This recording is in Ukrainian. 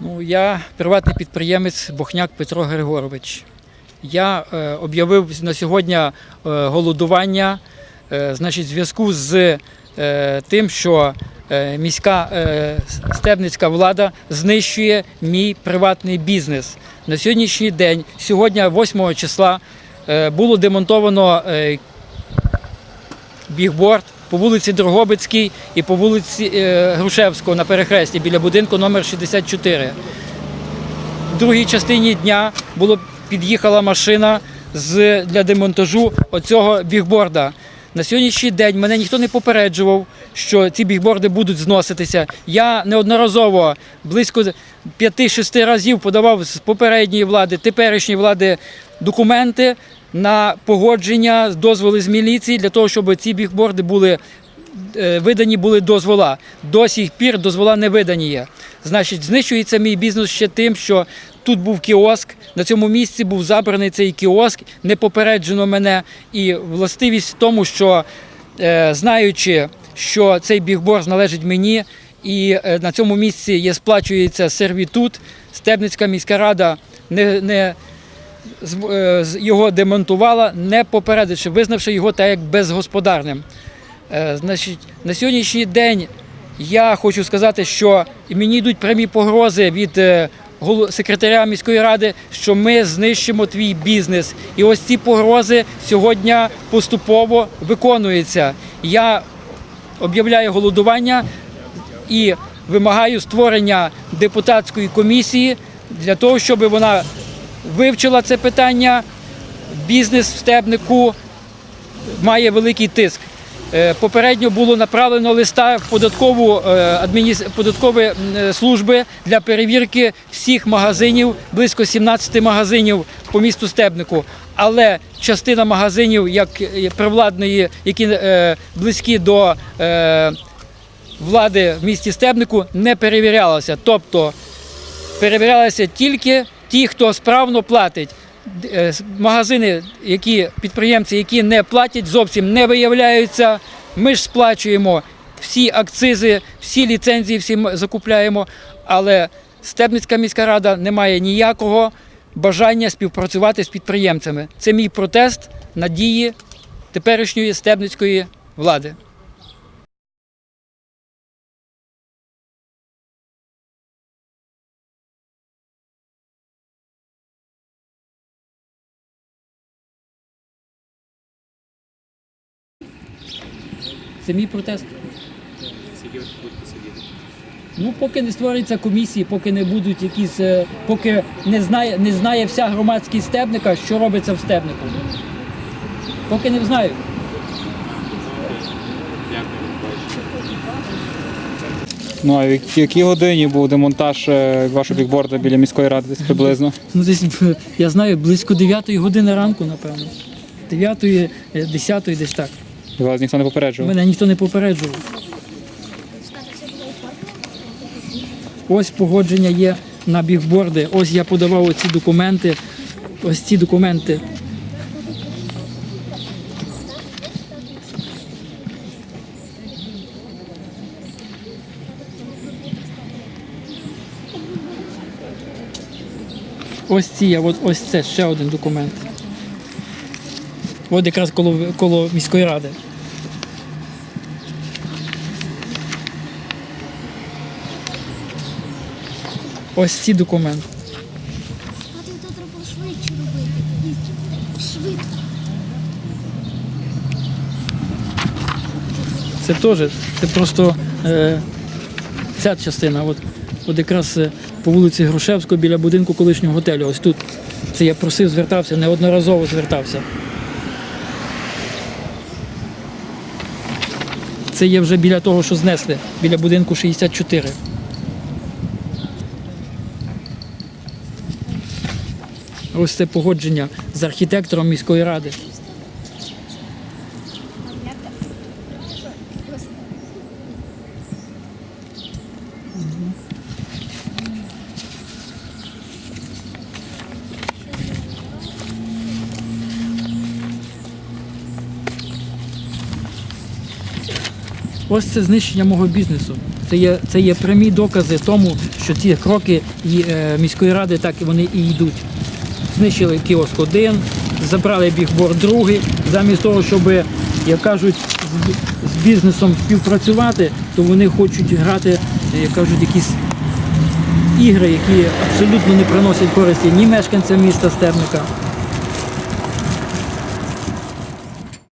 Ну, я приватний підприємець Бохняк Петро Григорович. Я е, об'явив на сьогодні е, голодування е, значить, в зв'язку з е, тим, що е, міська е, стебницька влада знищує мій приватний бізнес. На сьогоднішній день, сьогодні, 8 числа, е, було демонтовано е, бігборд по вулиці Дрогобицькій і по вулиці е, Грушевського на перехресті біля будинку номер 64. В другій частині дня було під'їхала машина з, для демонтажу оцього бігборда. На сьогоднішній день мене ніхто не попереджував, що ці бігборди будуть зноситися. Я неодноразово близько 5-6 разів подавав з попередньої влади, теперішньої влади документи на погодження, дозволи з міліції для того, щоб ці бігборди були е, видані були дозвола. До сих пір дозвола не видані є. Значить, знищується мій бізнес ще тим, що тут був кіоск, на цьому місці був забраний цей кіоск, не попереджено мене. І властивість в тому, що е, знаючи, що цей бігборд належить мені, і е, на цьому місці є сплачується сервітут, Стебницька міська рада не, не його демонтувала, не попередивши, визнавши його так як безгосподарним. Е, Значить, на сьогоднішній день я хочу сказати, що мені йдуть прямі погрози від е, секретаря міської ради, що ми знищимо твій бізнес. І ось ці погрози сьогодні поступово виконуються. Я об'являю голодування і вимагаю створення депутатської комісії для того, щоб вона вивчила це питання. Бізнес в стебнику має великий тиск. Е, Попередньо було направлено листа в податкову е, податкові е, служби для перевірки всіх магазинів, близько 17 магазинів по місту Стебнику. Але частина магазинів, як привладної, які близькі до влади в місті Стебнику, не перевірялася. Тобто перевірялися тільки ті, хто справно платить. Е, Магазини, які підприємці, які не платять, зовсім не виявляються. Ми ж сплачуємо всі акцизи, всі ліцензії, всі закупляємо. Але Стебницька міська рада не має ніякого бажання співпрацювати з підприємцями. Це мій протест на дії теперішньої стебницької влади. Це мій протест. Скільки ви будете сидіти? Ну, поки не створюються комісії, поки не будуть якісь, е, поки не знає, не знає вся громадськість стебника, що робиться в стебнику. Поки не. Бачите. Ну а в якій- годині був демонтаж е, вашого бікборда біля міської ради десь приблизно? Ну, десь, я знаю, близько 9 години ранку, напевно. 9, 10 десь так. І Вас ніхто не попереджував? Мене ніхто не попереджував. Ось погодження є на бігборди. Ось я подавав оці документи. Ось ці документи. Ось ці, я, ось це ще один документ. От якраз коло, коло міської ради. Ось ці документи. А ти то треба швидше робити. Швидко. Це теж, це просто е, ця частина. От, от якраз е, по вулиці Грушевського біля будинку колишнього готелю. Ось тут. Це я просив, звертався, неодноразово звертався. Це є вже біля того, що знесли, біля будинку 64. Ось це погодження з архітектором міської ради. Ось це знищення мого бізнесу. Це є, це є прямі докази тому, що ці кроки і, е, міської ради так вони і йдуть. Знищили кіоск один, забрали бігборд другий, замість того, щоб, як кажуть, з, з бізнесом співпрацювати, то вони хочуть грати, як кажуть, якісь ігри, які абсолютно не приносять користі ні мешканцям міста Стерника,